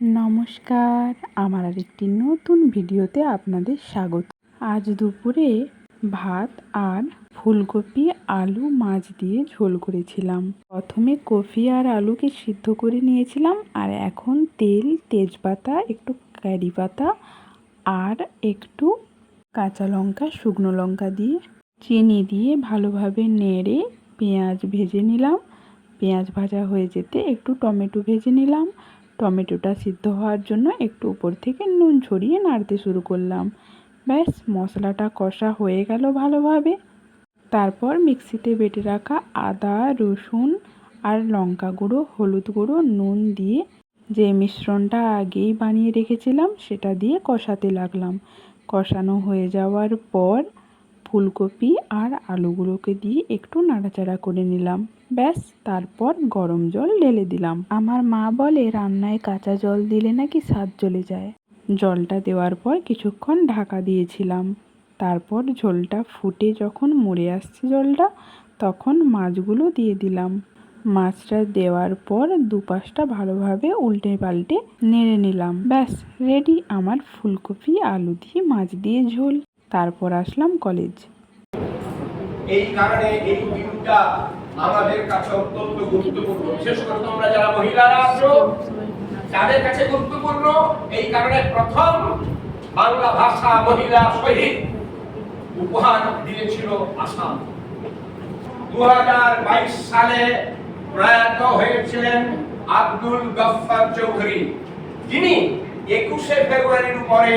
নমস্কার, আমার আরেকটি নতুন ভিডিওতে আপনাদের স্বাগত। আজ দুপুরে ভাত আর ফুলকপি, আলু, মাছ দিয়ে ঝোল করেছিলাম। প্রথমে কফি আর আলুকে সিদ্ধ করে নিয়েছিলাম, আর এখন তেল, তেজপাতা, একটু কারি পাতা আর একটু কাঁচা লঙ্কা, শুকনো লঙ্কা দিয়ে চিনি দিয়ে ভালোভাবে নেড়ে পেঁয়াজ ভেজে নিলাম। পেঁয়াজ ভাজা হয়ে যেতে একটু টমেটো ভেজে নিলাম। টমেটোটা সিদ্ধ হওয়ার জন্য একটু উপর থেকে নুন ছড়িয়ে নাড়তে শুরু করলাম। ব্যাস, মশলাটা কষা হয়ে গেল ভালোভাবে। তারপর মিক্সিতে বেটে রাখা আদা, রসুন আর লঙ্কা গুঁড়ো, হলুদ গুঁড়ো, নুন দিয়ে যে মিশ্রণটা আগেই বানিয়ে রেখেছিলাম, সেটা দিয়ে কষাতে লাগলাম। কষানো হয়ে যাওয়ার পর ফুলকপি আর আলুগুলোকে দিয়ে একটু নাড়াচাড়া করে নিলাম। ব্যাস, তারপর গরম জল ঢেলে দিলাম। আমার মা বলে, রান্নায় কাঁচা জল দিলে নাকি স্বাদ চলে যায়। জলটা দেওয়ার পর কিছুক্ষণ ঢাকা দিয়েছিলাম। তারপর ঝোলটা ফুটে যখন মরে আসছে জলটা, তখন মাছগুলো দিয়ে দিলাম। মাছটা দেওয়ার পর দুপাশটা ভালোভাবে উল্টে পাল্টে নেড়ে নিলাম। ব্যাস, রেডি আমার ফুলকপি, আলু দিয়ে মাছ দিয়ে ঝোল। তারপর আসলাম কলেজ এই কারণে এই দিনটা আমাদের কাছে অত্যন্ত গুরুত্বপূর্ণ। বিশেষ করে তোমরা যারা মহিলারা আছো তাদের কাছে গুরুত্বপূর্ণ, এই কারণে প্রথম বাংলা ভাষা মহিলা শহীদ উপহার দিয়েছিল আসাম। দু হাজার বাইশ সালে প্রয়াত হয়েছিলেন আব্দুল গফফার চৌধুরী। যিনি একুশে ফেব্রুয়ারির বড়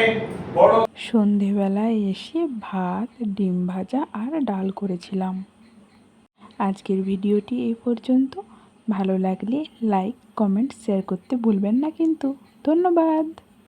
সন্ধেবেলায় এসে ভাত, ডিম ভাজা আর ডাল করেছিলাম। আজকের ভিডিওটি এই পর্যন্ত। ভালো লাগলে লাইক, কমেন্ট, শেয়ার করতে ভুলবেন না কিন্তু। ধন্যবাদ।